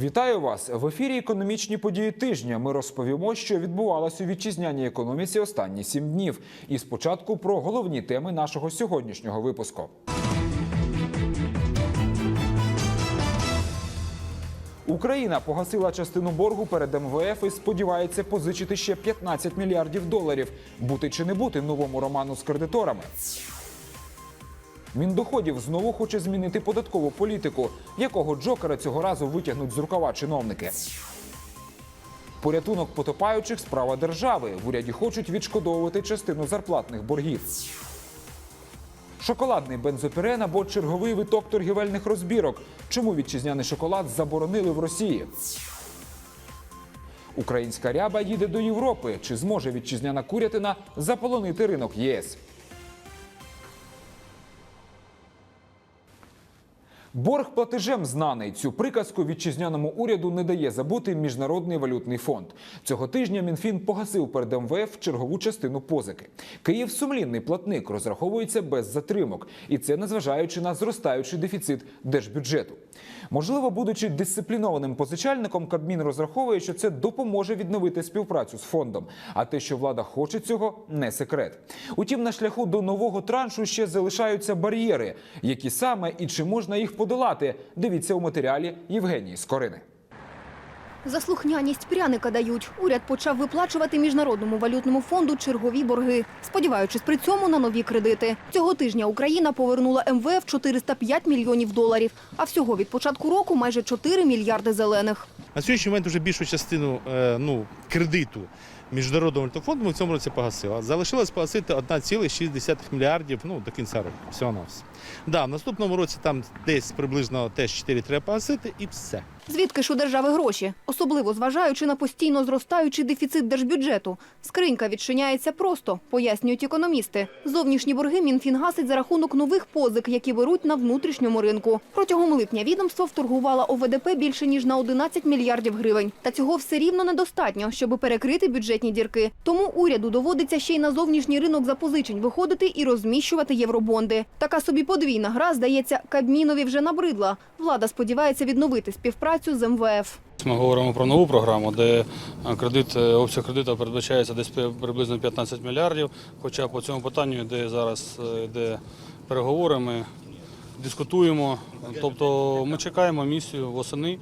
Вітаю вас в ефірі. Економічні події тижня. Ми розповімо, що відбувалося у вітчизняній економіці останні сім днів. І спочатку про головні теми нашого сьогоднішнього випуску. Україна погасила частину боргу перед МВФ і сподівається позичити ще 15 мільярдів доларів. Бути чи не бути новому роману з кредиторами. Міндоходів знову хоче змінити податкову політику. Якого Джокера цього разу витягнуть з рукава чиновники? Порятунок потопаючих справа держави. В уряді хочуть відшкодовувати частину зарплатних боргів. Шоколадний бензопірен або черговий виток торгівельних розбірок. Чому вітчизняний шоколад заборонили в Росії? Українська ряба їде до Європи. Чи зможе вітчизняна курятина заполонити ринок ЄС? Борг платежем знаний. Цю приказку вітчизняному уряду не дає забути міжнародний валютний фонд. Цього тижня Мінфін погасив перед МВФ чергову частину позики. Київ сумлінний платник розраховується без затримок, і це незважаючи на зростаючий дефіцит держбюджету. Можливо, будучи дисциплінованим позичальником, Кабмін розраховує, що це допоможе відновити співпрацю з фондом. А те, що влада хоче цього, не секрет. Утім, на шляху до нового траншу ще залишаються бар'єри, які саме і чи можна їх подолати. Дивіться у матеріалі Євгенії Скорини. Заслухняність пряника дають. Уряд почав виплачувати міжнародному валютному фонду чергові борги, сподіваючись при цьому на нові кредити. Цього тижня Україна повернула МВФ 405 мільйонів доларів, а всього від початку року майже 4 мільярди зелених. На сьогоднішній момент вже більшу частину е, ну, кредиту Міжнародного валютного фонду ми в цьому році погасили. Залишилось погасити 1,6 мільярдів ну, до кінця року. Всього на все. Да, в наступному році там десь приблизно теж 4 треба погасити і все. Звідки ж у держави гроші? Особливо зважаючи на постійно зростаючий дефіцит держбюджету. Скринька відчиняється просто, пояснюють економісти. Зовнішні борги Мінфін гасить за рахунок нових позик, які беруть на внутрішньому ринку. Протягом липня відомство вторгувало ОВДП більше ніж на 11 мільярдів гривень. Та цього все рівно недостатньо, щоб перекрити бюджетні дірки. Тому уряду доводиться ще й на зовнішній ринок запозичень виходити і розміщувати євробонди. Така собі подвійна гра, здається, Кабмінові вже набридла. Влада сподівається відновити співпрацю з МВФ. Ми говоримо про нову програму, де е, кредит, е, обсяг кредиту передбачається десь приблизно 15 мільярдів. Хоча по цьому питанню, де зараз е, йде переговори, ми дискутуємо. Тобто ми чекаємо місію восени.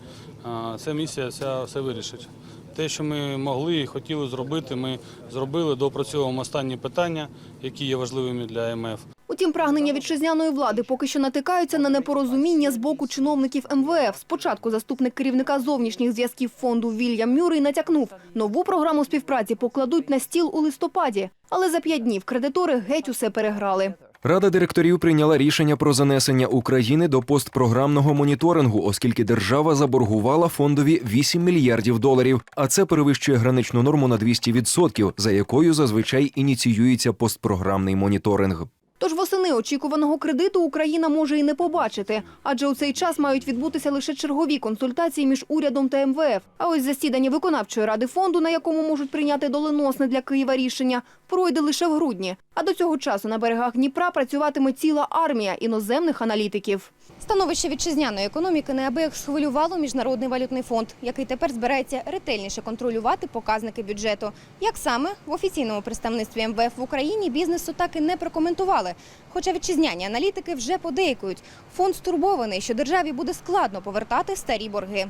Ця місія вся все вирішить. Те, що ми могли і хотіли зробити, ми зробили, доопрацьовуємо останні питання, які є важливими для МФ. Утім, прагнення вітчизняної влади поки що натикаються на непорозуміння з боку чиновників МВФ. Спочатку заступник керівника зовнішніх зв'язків фонду Вільям Мюррей натякнув, нову програму співпраці покладуть на стіл у листопаді. Але за п'ять днів кредитори геть усе переграли. Рада директорів прийняла рішення про занесення України до постпрограмного моніторингу, оскільки держава заборгувала фондові 8 мільярдів доларів, а це перевищує граничну норму на 200%, за якою зазвичай ініціюється постпрограмний моніторинг. Тож восени очікуваного кредиту Україна може і не побачити, адже у цей час мають відбутися лише чергові консультації між урядом та МВФ. А ось засідання виконавчої ради фонду, на якому можуть прийняти доленосне для Києва рішення, пройде лише в грудні. А до цього часу на берегах Дніпра працюватиме ціла армія іноземних аналітиків. Становище вітчизняної економіки неабияк схвилювало міжнародний валютний фонд, який тепер збирається ретельніше контролювати показники бюджету. Як саме в офіційному представництві МВФ в Україні бізнесу так і не прокоментували. Хоча вітчизняні аналітики вже подейкують. Фонд стурбований, що державі буде складно повертати старі борги.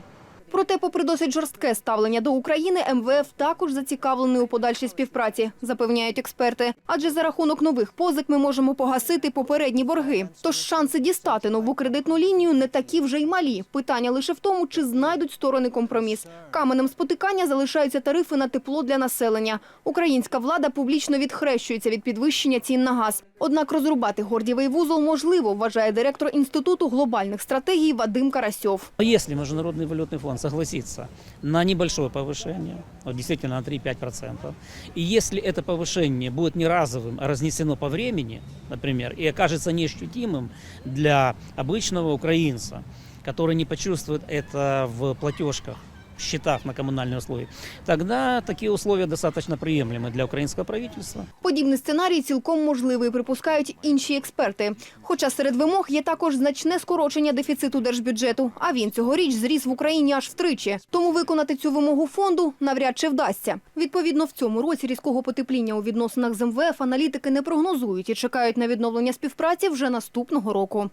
Проте, попри досить жорстке ставлення до України, МВФ також зацікавлений у подальшій співпраці, запевняють експерти. Адже за рахунок нових позик ми можемо погасити попередні борги. Тож шанси дістати нову кредитну лінію не такі вже й малі. Питання лише в тому, чи знайдуть сторони компроміс. Каменем спотикання залишаються тарифи на тепло для населення. Українська влада публічно відхрещується від підвищення цін на газ. Однак розрубати гордівий вузол можливо, вважає директор інституту глобальних стратегій Вадим Карасьов. Но Если Международный валютный фонд согласится на небольшое повышение, вот действительно на 3-5%, и если это повышение будет не разовым, а разнесено по времени, например, и окажется неощутимым для обычного украинца, который не почувствует это в платежках счетах на коммунальные услуги, тогда такие условия достаточно приемлемы для украинского правительства. Подібний сценарій цілком можливий, припускають інші експерти. Хоча серед вимог є також значне скорочення дефіциту держбюджету, а він цьогоріч зріс в Україні аж втричі. Тому виконати цю вимогу фонду навряд чи вдасться. Відповідно, в цьому році різкого потепління у відносинах з МВФ аналітики не прогнозують і чекають на відновлення співпраці вже наступного року.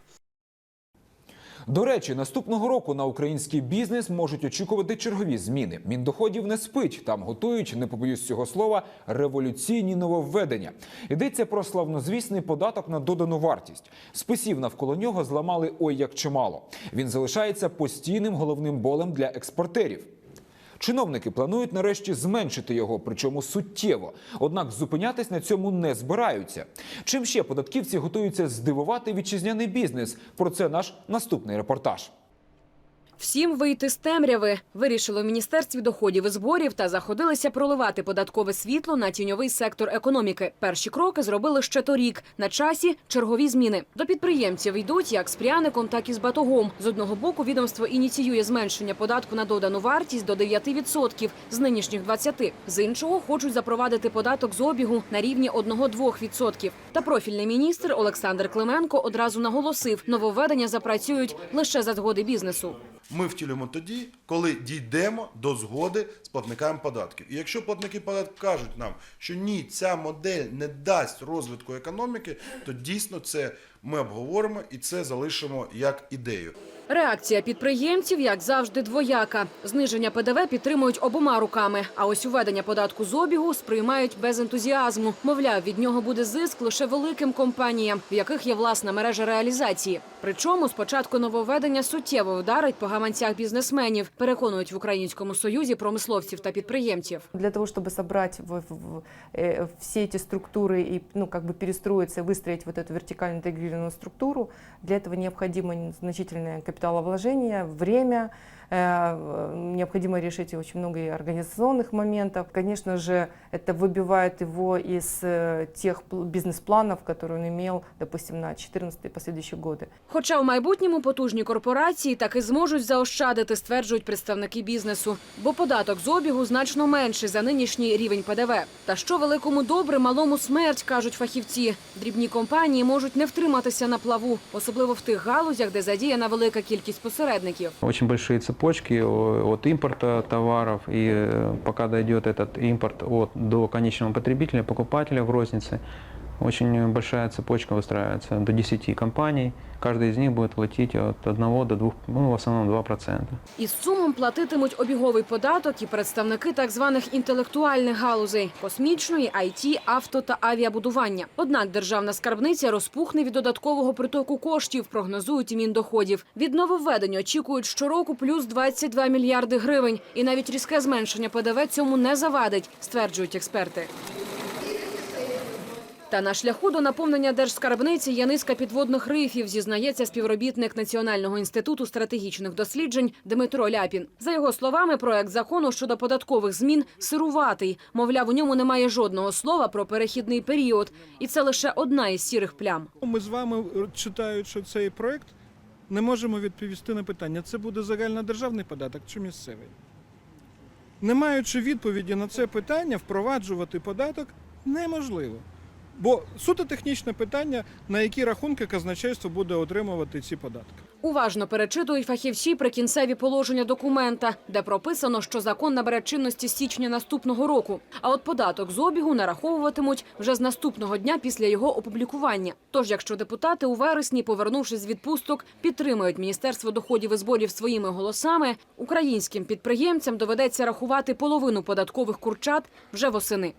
До речі, наступного року на український бізнес можуть очікувати чергові зміни. Міндоходів не спить. Там готують, не побоюсь цього слова, революційні нововведення. Йдеться про славнозвісний податок на додану вартість. Списів навколо нього зламали ой як чимало. Він залишається постійним головним болем для експортерів. Чиновники планують нарешті зменшити його, причому суттєво. Однак зупинятись на цьому не збираються. Чим ще податківці готуються здивувати вітчизняний бізнес? Про це наш наступний репортаж. Всім вийти з темряви вирішили в міністерстві доходів і зборів та заходилися проливати податкове світло на тіньовий сектор економіки. Перші кроки зробили ще торік. На часі чергові зміни до підприємців йдуть як з пряником, так і з батогом. З одного боку відомство ініціює зменшення податку на додану вартість до 9% з нинішніх 20%. З іншого хочуть запровадити податок з обігу на рівні 1-2%. Та профільний міністр Олександр Клименко одразу наголосив, нововведення запрацюють лише за згоди бізнесу. Ми втілюємо тоді, коли дійдемо до згоди з платниками податків. І якщо платники податків кажуть нам, що ні, ця модель не дасть розвитку економіки, то дійсно це ми обговоримо і це залишимо як ідею. Реакція підприємців, як завжди, двояка. Зниження ПДВ підтримують обома руками. А ось уведення податку з обігу сприймають без ентузіазму. Мовляв, від нього буде зиск лише великим компаніям, в яких є власна мережа реалізації. Причому спочатку нововведення суттєво вдарить по гаманцях бізнесменів, переконують в Українському союзі промисловців та підприємців. Для того, чтобы собрать в- в- в, э, все эти структуры и ну, как бы перестроиться, выстроить вот эту вертикально интегрированную структуру, для этого необходимо значительное капиталовложение, время, необходимо решить очень много и организационных моментов. Конечно же, это выбивает его из э, тех пл- бизнес-планов, которые он имел, допустим, на 2014 и последующие годы. Хоча в майбутньому потужні корпорації таки зможуть заощадити, стверджують представники бізнесу, бо податок з обігу значно менший за нинішній рівень ПДВ. Та що великому добре, малому смерть, кажуть фахівці. Дрібні компанії можуть не втриматися на плаву, особливо в тих галузях, де задіяна велика кількість посередників. Очень большие цепочки от импорта товаров, и э, пока дойдет этот импорт от, до конечного потребителя, покупателя в рознице, очень большая цепочка выстраивается до 10 компаний. Каждый из них будет платить от 1 до 2, ну, в основном 2%. Із сумом платитимуть обіговий податок і представники так званих інтелектуальних галузей – космічної, IT, авто та авіабудування. Однак державна скарбниця розпухне від додаткового притоку коштів, прогнозують і Міндоходів. Від нововведень очікують щороку плюс 22 мільярди гривень. І навіть різке зменшення ПДВ цьому не завадить, стверджують експерти. Та на шляху до наповнення держскарбниці є низка підводних рифів, зізнається співробітник Національного інституту стратегічних досліджень Дмитро Ляпін. За його словами, проект закону щодо податкових змін сируватий. Мовляв, у ньому немає жодного слова про перехідний період, і це лише одна із сірих плям. Ми з вами, читаючи цей проект, не можемо відповісти на питання, це буде загальнодержавний податок чи місцевий. Не маючи відповіді на це питання, впроваджувати податок неможливо. Бо суто технічне питання, на які рахунки казначейство буде отримувати ці податки. Уважно перечитують фахівці прикінцеві положення документа, де прописано, що закон набере чинності з січня наступного року. А от податок з обігу нараховуватимуть вже з наступного дня після його опублікування. Тож, якщо депутати у вересні, повернувшись з відпусток, підтримують Міністерство доходів і зборів своїми голосами, українським підприємцям доведеться рахувати половину податкових курчат вже восени.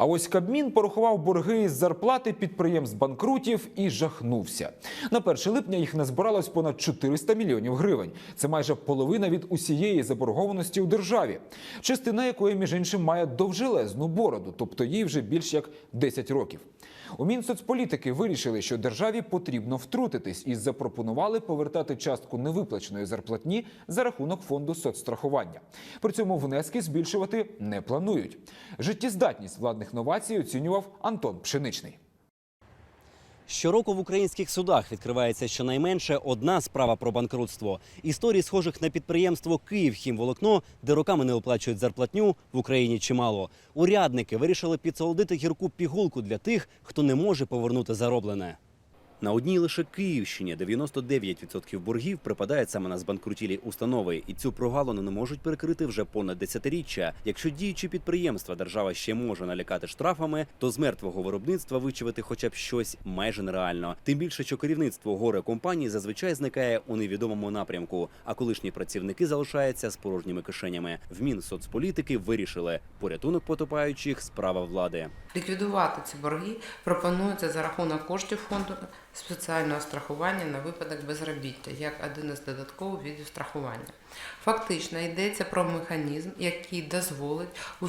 А ось Кабмін порахував борги з зарплати підприємств банкрутів і жахнувся. На 1 липня їх назбиралось понад 400 мільйонів гривень. Це майже половина від усієї заборгованості у державі, частина якої, між іншим, має довжелезну бороду, тобто їй вже більш як 10 років. У Мінсоцполітики вирішили, що державі потрібно втрутитись і запропонували повертати частку невиплаченої зарплатні за рахунок фонду соцстрахування. При цьому внески збільшувати не планують. Життєздатність владних новацій оцінював Антон Пшеничний. Щороку в українських судах відкривається щонайменше одна справа про банкрутство. Історій, схожих на підприємство «Київхімволокно», де роками не оплачують зарплатню, в Україні чимало. Урядники вирішили підсолодити гірку пігулку для тих, хто не може повернути зароблене. На одній лише Київщині 99% боргів припадають саме на збанкрутілі установи, і цю прогалину не можуть перекрити вже понад десятиріччя. Якщо діючі підприємства держава ще може налякати штрафами, то з мертвого виробництва вичавити хоча б щось майже нереально. Тим більше, що керівництво горе компанії зазвичай зникає у невідомому напрямку, а колишні працівники залишаються з порожніми кишенями. В Мінсоцполітики вирішили порятунок потопаючих справа влади. Ліквідувати ці борги пропонується за рахунок коштів фонду спеціального страхування на випадок безробіття, як один із додаткових видів страхування. Фактично йдеться про механізм, який дозволить у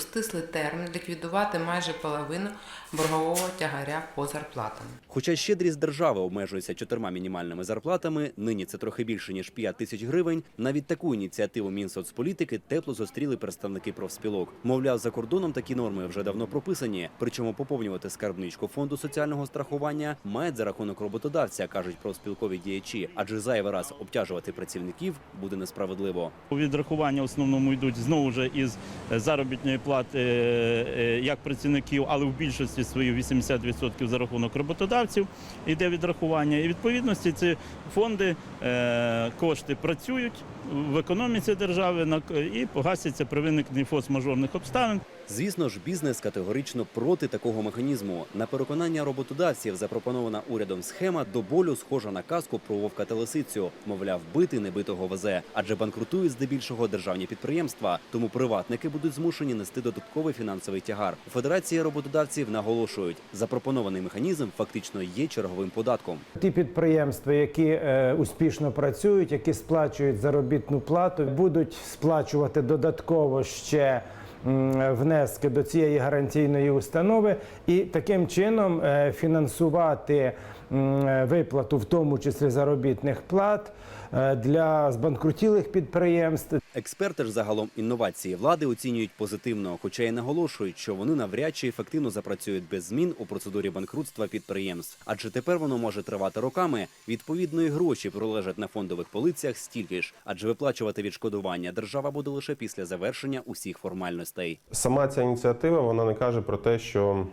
стислий термін ліквідувати майже половину боргового тягаря по зарплатам. Хоча щедрість держави обмежується чотирма мінімальними зарплатами, нині це трохи більше ніж 5 тисяч гривень. Навіть таку ініціативу Мінсоцполітики тепло зустріли представники профспілок. Мовляв, за кордоном такі норми вже давно прописані. Причому поповнювати скарбничку фонду соціального страхування мають за рахунок роботодавця, кажуть профспілкові діячі, адже зайвий раз обтяжувати працівників буде несправедливо. Відрахування в основному йдуть знову ж із заробітної плати е, е, як працівників, але в більшості своїй 80% за рахунок роботодавців йде відрахування. І відповідності ці фонди е, кошти працюють в економіці держави і погасяться при виникненні форс-мажорних обставин. Звісно ж, бізнес категорично проти такого механізму. На переконання роботодавців запропонована урядом схема до болю схожа на казку про вовка та лисицю. Мовляв, бити небитого везе, адже банкрутують здебільшого державні підприємства. Тому приватники будуть змушені нести додатковий фінансовий тягар. У Федерації роботодавців наголошують, запропонований механізм фактично є черговим податком. Ті підприємства, які е, успішно працюють, які сплачують заробітну плату, будуть сплачувати додатково ще внески до цієї гарантійної установи і таким чином е, фінансувати виплату, в тому числі заробітних плат для збанкрутілих підприємств. Експерти ж загалом інновації влади оцінюють позитивно, хоча й наголошують, що вони навряд чи ефективно запрацюють без змін у процедурі банкрутства підприємств. Адже тепер воно може тривати роками. Відповідно, і гроші пролежать на фондових полицях стільки ж, адже виплачувати відшкодування держава буде лише після завершення усіх формальностей. Сама ця ініціатива вона не каже про те, що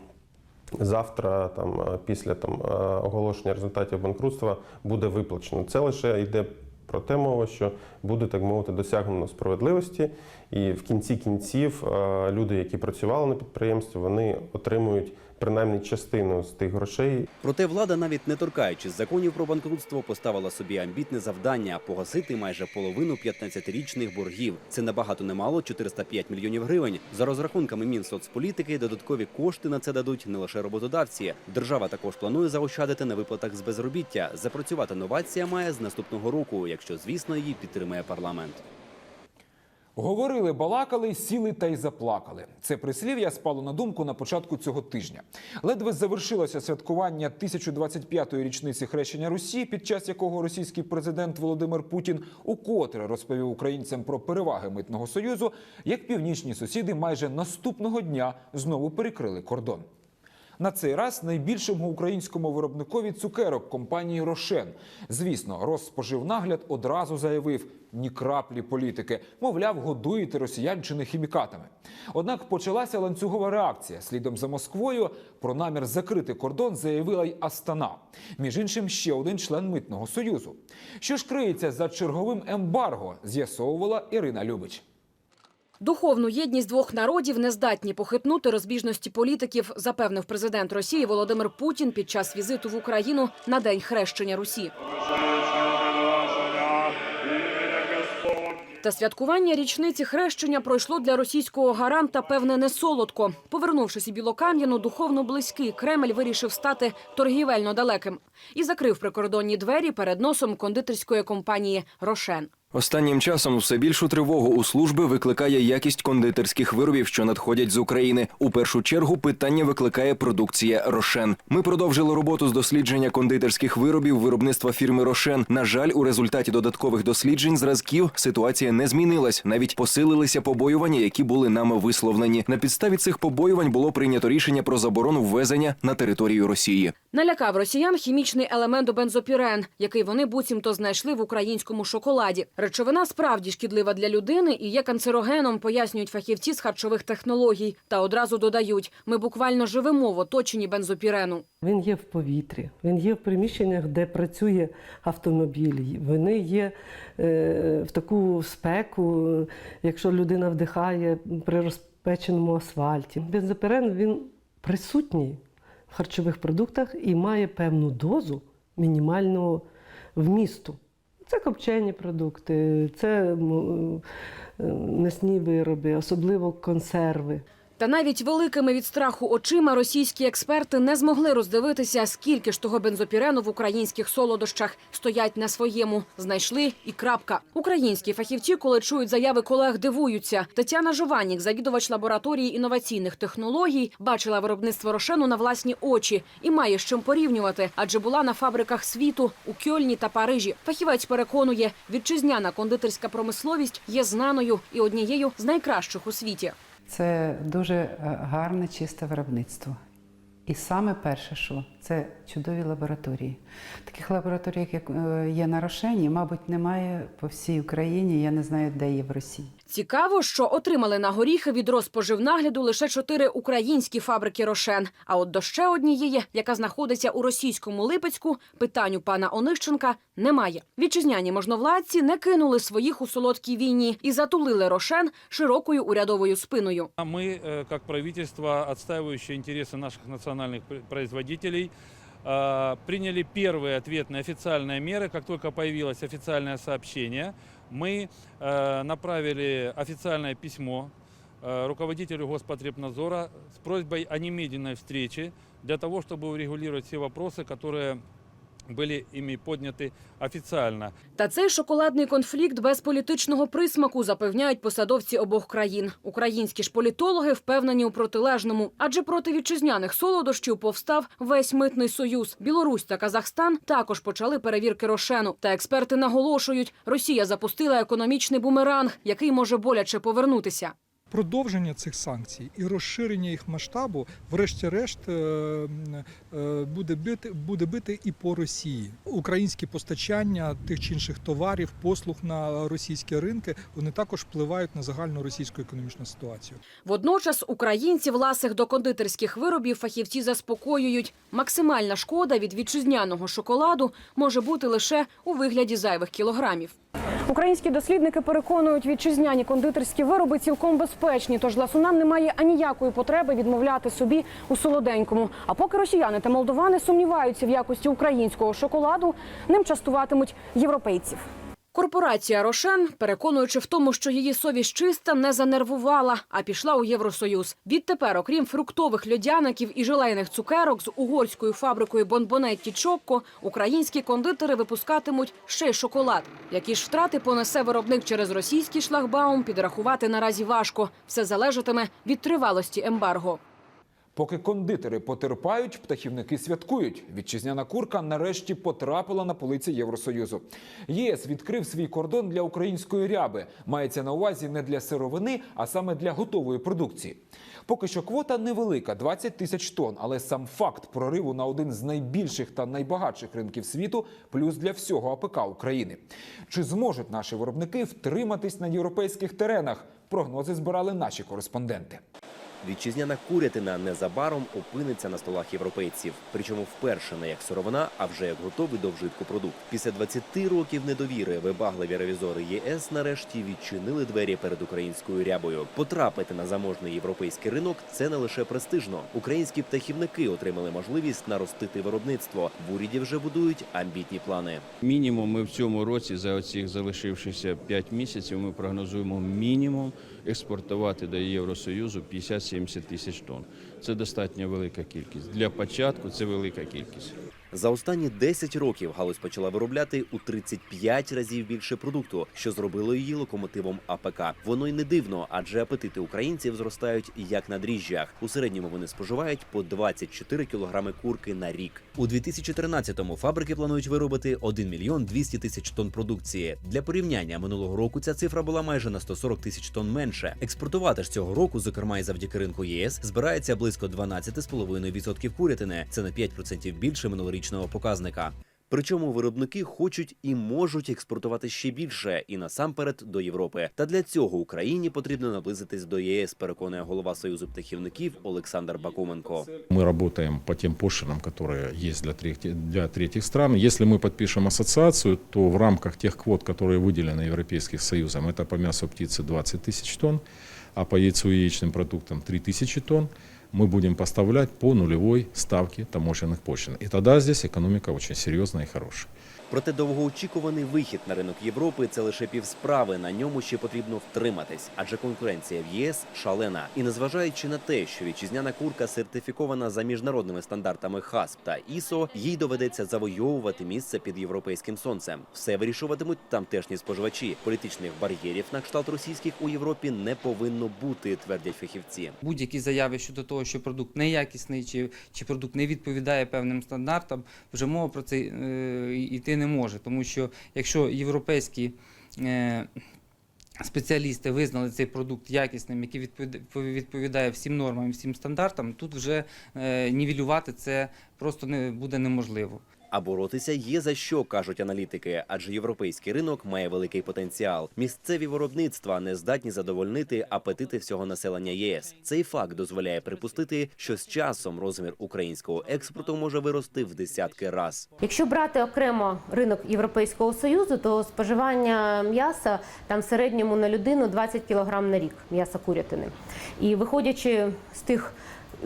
завтра, там е, після там е, оголошення результатів банкрутства буде виплачено. Це лише йде про те мова, що буде так мовити досягнено справедливості, і в кінці кінців е, люди, які працювали на підприємстві, вони отримують принаймні частину з тих грошей, Проте влада, навіть не торкаючись законів про банкрутство, поставила собі амбітне завдання погасити майже половину 15-річних боргів. Це набагато немало 405 мільйонів гривень. За розрахунками Мінсоцполітики, додаткові кошти на це дадуть не лише роботодавці. Держава також планує заощадити на виплатах з безробіття. Запрацювати новація має з наступного року, якщо звісно її підтримує парламент. Говорили, балакали, сіли та й заплакали. Це прислів'я спало на думку на початку цього тижня. Ледве завершилося святкування 1025-ї річниці хрещення Русі, під час якого російський президент Володимир Путін укотре розповів українцям про переваги митного союзу, як північні сусіди майже наступного дня знову перекрили кордон. На цей раз найбільшому українському виробникові цукерок компанії Рошен. Звісно, Розспоживнагляд одразу заявив ні краплі політики. Мовляв, годуєте росіянчини хімікатами. Однак почалася ланцюгова реакція. Слідом за Москвою про намір закрити кордон заявила й Астана. Між іншим, ще один член митного союзу. Що ж криється за черговим ембарго, з'ясовувала Ірина Любич. Духовну єдність двох народів не здатні похитнути розбіжності політиків, запевнив президент Росії Володимир Путін під час візиту в Україну на день хрещення Русі. Та святкування річниці хрещення пройшло для російського гаранта певне не солодко. Повернувшись у Білокам'яну, духовно близький Кремль вирішив стати торгівельно далеким і закрив прикордонні двері перед носом кондитерської компанії Рошен. Останнім часом все більшу тривогу у служби викликає якість кондитерських виробів, що надходять з України. У першу чергу питання викликає продукція Рошен. Ми продовжили роботу з дослідження кондитерських виробів виробництва фірми Рошен. На жаль, у результаті додаткових досліджень зразків ситуація не змінилась. Навіть посилилися побоювання, які були нами висловлені. На підставі цих побоювань було прийнято рішення про заборону ввезення на територію Росії. Налякав росіян хімічний елемент бензопірен, який вони буцімто знайшли в українському шоколаді. Речовина справді шкідлива для людини і є канцерогеном, пояснюють фахівці з харчових технологій. Та одразу додають: ми буквально живемо в оточенні бензопірену. Він є в повітрі, він є в приміщеннях, де працює автомобіль. Вони є е, в таку спеку, якщо людина вдихає при розпеченому асфальті. Бензопирен він присутній харчових продуктах і має певну дозу мінімального вмісту. Це копчені продукти, це м, е, м'ясні вироби, особливо консерви. Та навіть великими від страху очима російські експерти не змогли роздивитися, скільки ж того бензопірену в українських солодощах стоять на своєму. Знайшли і крапка. Українські фахівці, коли чують заяви колег, дивуються. Тетяна Жованік, завідувач лабораторії інноваційних технологій, бачила виробництво рошену на власні очі і має з чим порівнювати, адже була на фабриках світу у Кьольні та Парижі. Фахівець переконує, вітчизняна кондитерська промисловість є знаною і однією з найкращих у світі. Це дуже е, гарне, чисте виробництво. І саме перше, що це чудові лабораторії. Таких лабораторій, як е, є на Рошені, мабуть, немає по всій Україні. Я не знаю, де є в Росії. Цікаво, що отримали на горіхи від розпоживнагляду лише чотири українські фабрики Рошен. А от до ще однієї, яка знаходиться у російському Липецьку, питань у пана Онищенка немає. Вітчизняні можновладці не кинули своїх у солодкій війні і затулили Рошен широкою урядовою спиною. А Мы, э, как правительство, отстаивающее интересы наших национальных пр- производителей, э, приняли первые ответные официальные меры. Как только появилось официальное сообщение, мы э, направили официальное письмо э, руководителю Господребнадзора с просьбой о немедленной встрече для того, чтобы урегулировать все вопросы, которые были ими подняты официально. Та цей шоколадний конфлікт без політичного присмаку запевняють посадовці обох країн. Українські ж політологи впевнені у протилежному, адже проти вітчизняних солодощів повстав весь митний союз. Білорусь та Казахстан також почали перевірки рошену. Та експерти наголошують, Росія запустила економічний бумеранг, який може боляче повернутися. Продовження цих санкцій і розширення їх масштабу, врешті-решт, е, е, буде бити, буде бити і по Росії. Українські постачання тих чи інших товарів, послуг на російські ринки, вони також впливають на загальну російську економічну ситуацію. Водночас українців ласих до кондитерських виробів фахівці заспокоюють. Максимальна шкода від вітчизняного шоколаду може бути лише у вигляді зайвих кілограмів. Українські дослідники переконують, вітчизняні кондитерські вироби цілком безпечні, тож ласунам немає аніякої потреби відмовляти собі у солоденькому. А поки росіяни та молдовани сумніваються в якості українського шоколаду, ним частуватимуть європейців. Корпорація Рошен, переконуючи в тому, що її совість чиста, не занервувала, а пішла у Євросоюз. Відтепер, окрім фруктових льодяників і желейних цукерок з угорською фабрикою Бонбонетті Чокко, українські кондитери випускатимуть ще й шоколад. Які ж втрати понесе виробник через російський шлагбаум, підрахувати наразі важко. Все залежатиме від тривалості ембарго. Поки кондитери потерпають, птахівники святкують. Вітчизняна курка нарешті потрапила на полиці Євросоюзу. ЄС відкрив свій кордон для української ряби. Мається на увазі не для сировини, а саме для готової продукції. Поки що квота невелика 20 тисяч тонн, але сам факт прориву на один з найбільших та найбагатших ринків світу плюс для всього АПК України. Чи зможуть наші виробники втриматись на європейських теренах? Прогнози збирали наші кореспонденти. Вітчизняна курятина незабаром опиниться на столах європейців, причому вперше не як сировина, а вже як готовий до вжитку продукт. Після 20 років недовіри вибагливі ревізори ЄС нарешті відчинили двері перед українською рябою. Потрапити на заможний європейський ринок це не лише престижно. Українські птахівники отримали можливість наростити виробництво. В уряді вже будують амбітні плани. Мінімум ми в цьому році за оцих залишившися 5 місяців ми прогнозуємо мінімум експортувати до Євросоюзу 50-70 тисяч тонн. Це достатньо велика кількість. Для початку це велика кількість. За останні 10 років галузь почала виробляти у 35 разів більше продукту, що зробило її локомотивом АПК. Воно й не дивно, адже апетити українців зростають як на дріжджах. У середньому вони споживають по 24 кілограми курки на рік. У 2013-му фабрики планують виробити 1 мільйон 200 тисяч тонн продукції. Для порівняння минулого року ця цифра була майже на 140 тисяч тонн менше. Експортувати ж цього року, зокрема і завдяки ринку ЄС, збирається близько близько 12,5% курятини. Це на 5% більше минулорічного показника. Причому виробники хочуть і можуть експортувати ще більше, і насамперед до Європи. Та для цього Україні потрібно наблизитись до ЄС, переконує голова Союзу птахівників Олександр Бакуменко. Мы работаем по тем пошлинам, которые есть для третьих, для третьих стран. Если мы подпишем ассоциацию, то в рамках тех квот, которые выделены Европейским Союзом, это по мясу птицы 20 тысяч тонн, а по яйцу и яичным продуктам 3 тысячи тонн, мы будем поставлять по нулевой ставке таможенных пошлин. И тогда здесь экономика очень серьезная и хорошая. Проте довгоочікуваний вихід на ринок Європи це лише півсправи. На ньому ще потрібно втриматись, адже конкуренція в ЄС шалена. І незважаючи на те, що вітчизняна курка сертифікована за міжнародними стандартами ХАСП та ІСО, їй доведеться завойовувати місце під європейським сонцем. Все вирішуватимуть тамтешні споживачі. Політичних бар'єрів на кшталт російських у Європі не повинно бути, твердять фахівці. Будь-які заяви щодо того, що продукт неякісний чи, чи продукт не відповідає певним стандартам, вже мова про це е, йти не може. Тому що якщо європейські е, спеціалісти визнали цей продукт якісним, який відповідає, всім нормам, всім стандартам, тут вже е, нівелювати це просто не буде неможливо. А боротися є за що, кажуть аналітики, адже європейський ринок має великий потенціал. Місцеві виробництва не здатні задовольнити апетити всього населення ЄС. Цей факт дозволяє припустити, що з часом розмір українського експорту може вирости в десятки раз. Якщо брати окремо ринок Європейського союзу, то споживання м'яса там в середньому на людину 20 кг на рік м'яса курятини. І виходячи з тих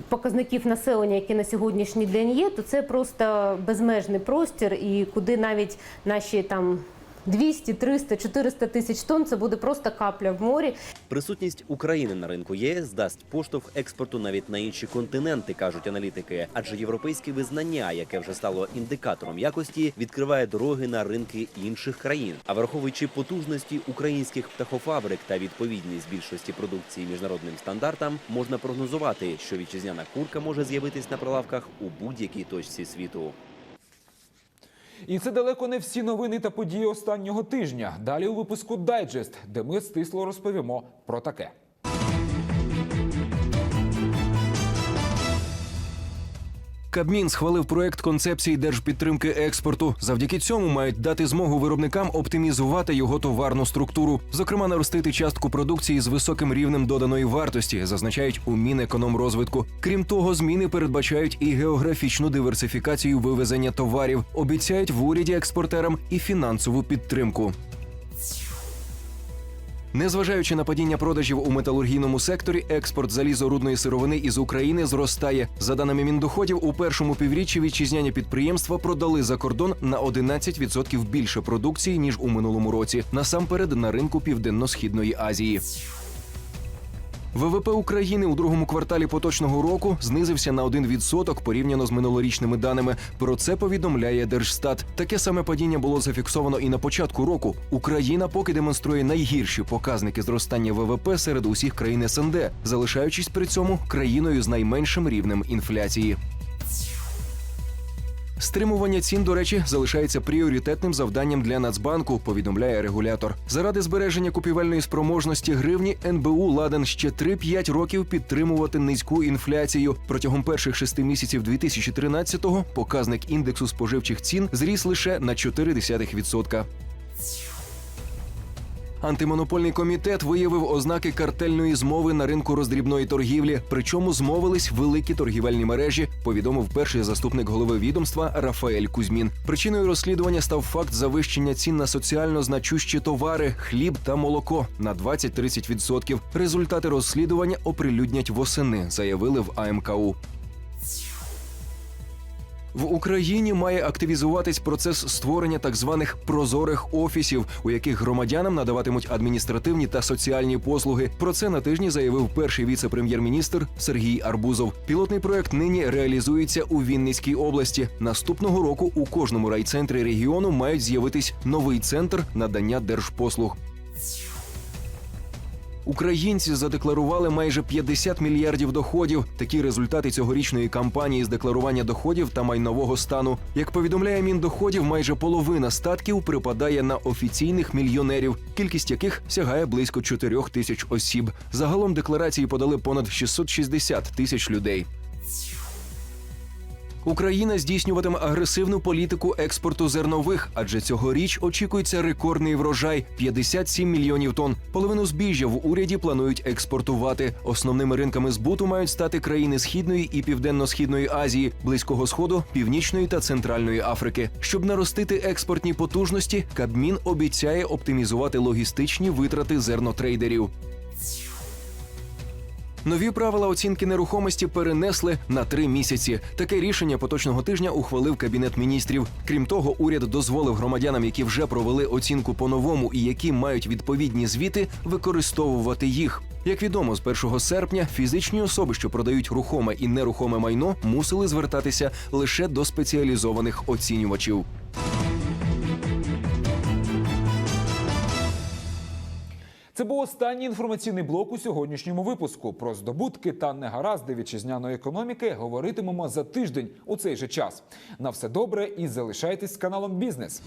показників населення, які на сьогоднішній день є, то це просто безмежний простір, і куди навіть наші там 200, 300, 400 тисяч тонн це буде просто капля в морі. Присутність України на ринку ЄС дасть поштовх експорту навіть на інші континенти, кажуть аналітики. Адже європейське визнання, яке вже стало індикатором якості, відкриває дороги на ринки інших країн. А враховуючи потужності українських птахофабрик та відповідність більшості продукції міжнародним стандартам, можна прогнозувати, що вітчизняна курка може з'явитись на прилавках у будь-якій точці світу. І це далеко не всі новини та події останнього тижня. Далі у випуску Дайджест, де ми стисло розповімо про таке. Кабмін схвалив проект концепції держпідтримки експорту. Завдяки цьому мають дати змогу виробникам оптимізувати його товарну структуру, зокрема наростити частку продукції з високим рівнем доданої вартості, зазначають у Мінекономрозвитку. Крім того, зміни передбачають і географічну диверсифікацію вивезення товарів, обіцяють в уряді експортерам і фінансову підтримку. Незважаючи на падіння продажів у металургійному секторі, експорт залізорудної сировини із України зростає. За даними міндоходів, у першому півріччі вітчизняні підприємства продали за кордон на 11% більше продукції ніж у минулому році. Насамперед на ринку Південно-східної Азії. ВВП України у другому кварталі поточного року знизився на 1% порівняно з минулорічними даними. Про це повідомляє Держстат. Таке саме падіння було зафіксовано і на початку року. Україна поки демонструє найгірші показники зростання ВВП серед усіх країн СНД, залишаючись при цьому країною з найменшим рівнем інфляції. Стримування цін, до речі, залишається пріоритетним завданням для Нацбанку, повідомляє регулятор. Заради збереження купівельної спроможності гривні НБУ ладен ще 3-5 років підтримувати низьку інфляцію. Протягом перших шести місяців 2013-го показник індексу споживчих цін зріс лише на 0,4%. Антимонопольний комітет виявив ознаки картельної змови на ринку роздрібної торгівлі. Причому змовились великі торгівельні мережі. Повідомив перший заступник голови відомства Рафаель Кузьмін. Причиною розслідування став факт завищення цін на соціально значущі товари, хліб та молоко на 20-30%. Результати розслідування оприлюднять восени, заявили в АМКУ. В Україні має активізуватись процес створення так званих прозорих офісів, у яких громадянам надаватимуть адміністративні та соціальні послуги. Про це на тижні заявив перший віце-прем'єр-міністр Сергій Арбузов. Пілотний проект нині реалізується у Вінницькій області. Наступного року у кожному райцентрі регіону мають з'явитись новий центр надання держпослуг. Українці задекларували майже 50 мільярдів доходів. Такі результати цьогорічної кампанії з декларування доходів та майнового стану. Як повідомляє Міндоходів, майже половина статків припадає на офіційних мільйонерів, кількість яких сягає близько 4 тисяч осіб. Загалом декларації подали понад 660 тисяч людей. Україна здійснюватиме агресивну політику експорту зернових, адже цьогоріч очікується рекордний врожай 57 мільйонів тонн. Половину збіжжя в уряді планують експортувати. Основними ринками збуту мають стати країни Східної і Південно-східної Азії, Близького Сходу, Північної та Центральної Африки. Щоб наростити експортні потужності, Кабмін обіцяє оптимізувати логістичні витрати зернотрейдерів. Нові правила оцінки нерухомості перенесли на три місяці. Таке рішення поточного тижня ухвалив кабінет міністрів. Крім того, уряд дозволив громадянам, які вже провели оцінку по-новому і які мають відповідні звіти, використовувати їх. Як відомо, з 1 серпня фізичні особи, що продають рухоме і нерухоме майно, мусили звертатися лише до спеціалізованих оцінювачів. Це був останній інформаційний блок у сьогоднішньому випуску. Про здобутки та негаразди вітчизняної економіки говоритимемо за тиждень у цей же час. На все добре і залишайтесь з каналом Бізнес.